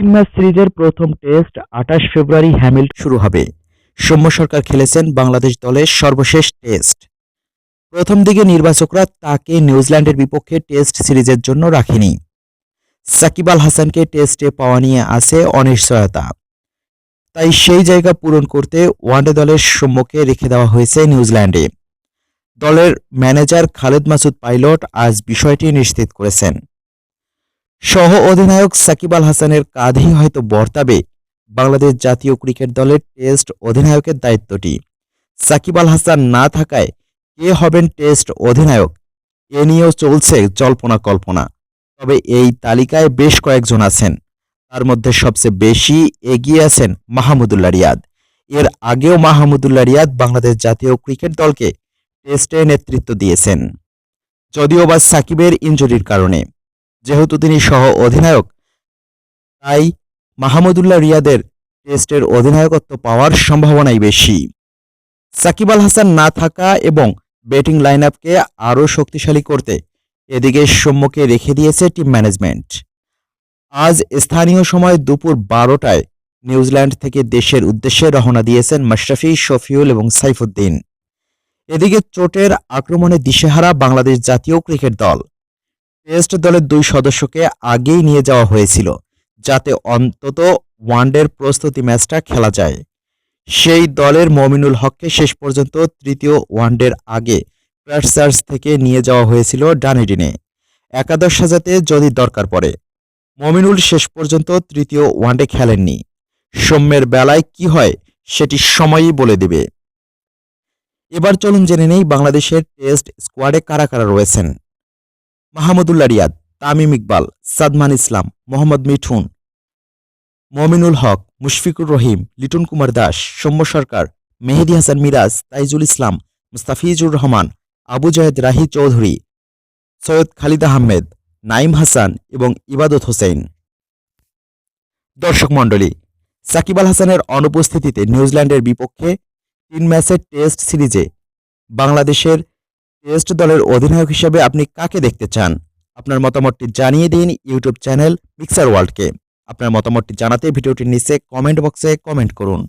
তিন ম্যাচ সিরিজের প্রথম টেস্ট আঠাশ ফেব্রুয়ারি হ্যামিল শুরু হবে। সৌম্য সরকার খেলেছেন বাংলাদেশ দলের সর্বশেষ টেস্ট। প্রথম দিকে নির্বাচকরা তাকে নিউজিল্যান্ডের বিপক্ষে টেস্ট সিরিজের জন্য রাখেনি। সাকিব আল হাসানকে টেস্টে পাওয়া নিয়ে আছে অনিশ্চয়তা। তাই সেই জায়গা পূরণ করতে ওয়ানডে দলের সম্মুখে রেখে দেওয়া হয়েছে নিউজিল্যান্ডে। দলের ম্যানেজার খালেদ মাসুদ পাইলট আজ বিষয়টি নিশ্চিত করেছেন। সহ অধিনায়ক সাকিব আল হাসানের কাঁধেই হয়তো বর্তাবে বাংলাদেশ জাতীয় ক্রিকেট দলের টেস্ট অধিনায়কের দায়িত্বটি। সাকিব আল হাসান না থাকায় কে হবেন টেস্ট অধিনায়ক? এ নিয়েও চলছে জল্পনা কল্পনা। তবে এই তালিকায় বেশ কয়েকজন আছেন। তার মধ্যে সবচেয়ে বেশি এগিয়ে আছেন মাহমুদুল্লাহ রিয়াদ। এর আগেও মাহমুদুল্লাহ রিয়াদ বাংলাদেশ জাতীয় ক্রিকেট দলকে টেস্টে নেতৃত্ব দিয়েছেন। যদিও বা সাকিবের ইনজুরির কারণে। যেহেতু তিনি সহ অধিনায়ক, তাই মাহমুদুল্লাহ রিয়াদের টেস্টের অধিনায়কত্ব পাওয়ার সম্ভাবনাই বেশি। সাকিব আল হাসান না থাকা এবং ব্যাটিং লাইন আপকে আরও শক্তিশালী করতে এদিকে সম্মুখে রেখে দিয়েছে টিম ম্যানেজমেন্ট। আজ স্থানীয় সময় দুপুর বারোটায় নিউজিল্যান্ড থেকে দেশের উদ্দেশ্যে রওনা দিয়েছেন মাশরাফি, শফিউল এবং সাইফুদ্দিন। এদিকে চোটের আক্রমণে দিশেহারা বাংলাদেশ জাতীয় ক্রিকেট দল টেস্ট দলের দুই সদস্যকে আগেই নিয়ে যাওয়া হয়েছিল, যাতে অন্তত ওয়ানডের প্রস্তুতি ম্যাচটা খেলা যায়। সেই দলের মমিনুল হককে শেষ পর্যন্ত তৃতীয় ওয়ানডের আগে প্যাটসার্স থেকে নিয়ে যাওয়া হয়েছিল ডানেডিনে একাদশ সাজাতে যদি দরকার পড়ে, মমিনুল শেষ পর্যন্ত তৃতীয় ওয়ানডে খেলেননি। সৌম্যের বেলায় কি হয় সেটি সময়ই বলে দেবে। এবার চলুন জেনে নেই বাংলাদেশের টেস্ট স্কোয়াডে কারা কারা রয়েছেন। মাহমুদুল্লাহ রিয়াদ, তামিম ইকবাল, সাদমান ইসলাম, মোহাম্মদ মিঠুন, মমিনুল হক, মুশফিকুর রহিম, লিটন কুমার দাস, সৌম্য সরকার, মেহেদি হাসান মিরাজ, তাইজুল ইসলাম, মুস্তাফিজুর রহমান, আবু জাহেদ রাহি চৌধুরী, সৈয়দ খালিদ আহমেদ, নাইম হাসান এবং ইবাদত হোসেন। দর্শক মণ্ডলী, সাকিব আল হাসানের অনুপস্থিতিতে নিউজিল্যান্ডের বিপক্ষে তিন ম্যাচের টেস্ট সিরিজে বাংলাদেশের টেস্ট দলের অধিনায়ক হিসেবে আপনি কাকে দেখতে চান? আপনার মতামতটি জানিয়ে দিন ইউটিউব চ্যানেল মিক্সার ওয়ার্ল্ডকে। আপনার মতামতটি জানাতে ভিডিওটির নিচে কমেন্ট বক্সে কমেন্ট করুন।